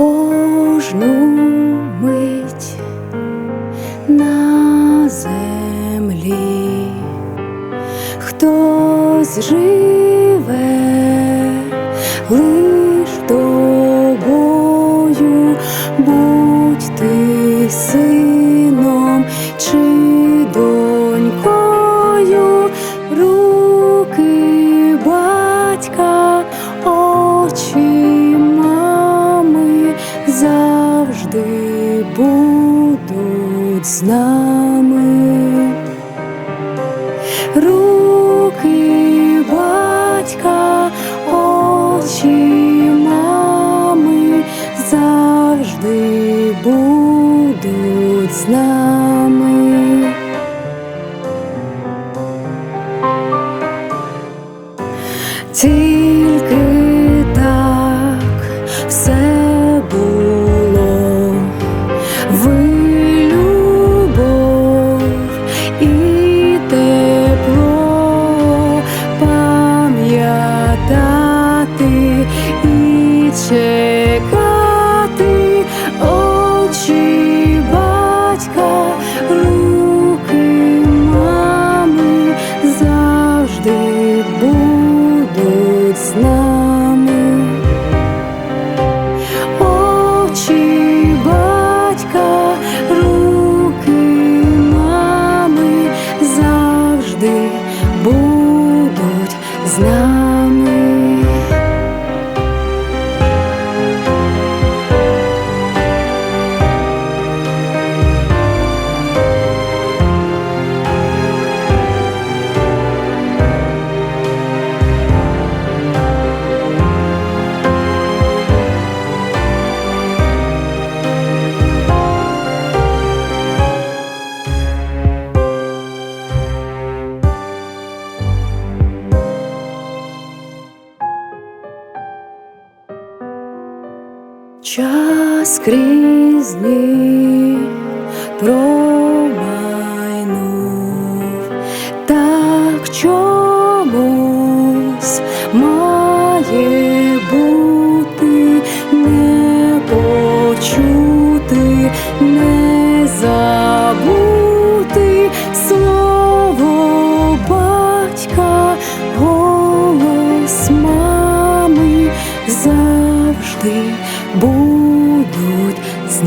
страшну мить на землі. Хтось живе лиш тобою, будь ти сином будуть з нами. Руки батька, очі мами завжди будуть з нами. Тільки завжди будуть з нами. Час крізь дні промайнув, так чомусь має бути не почути, не забути слово батька, голос мами завжди будуть з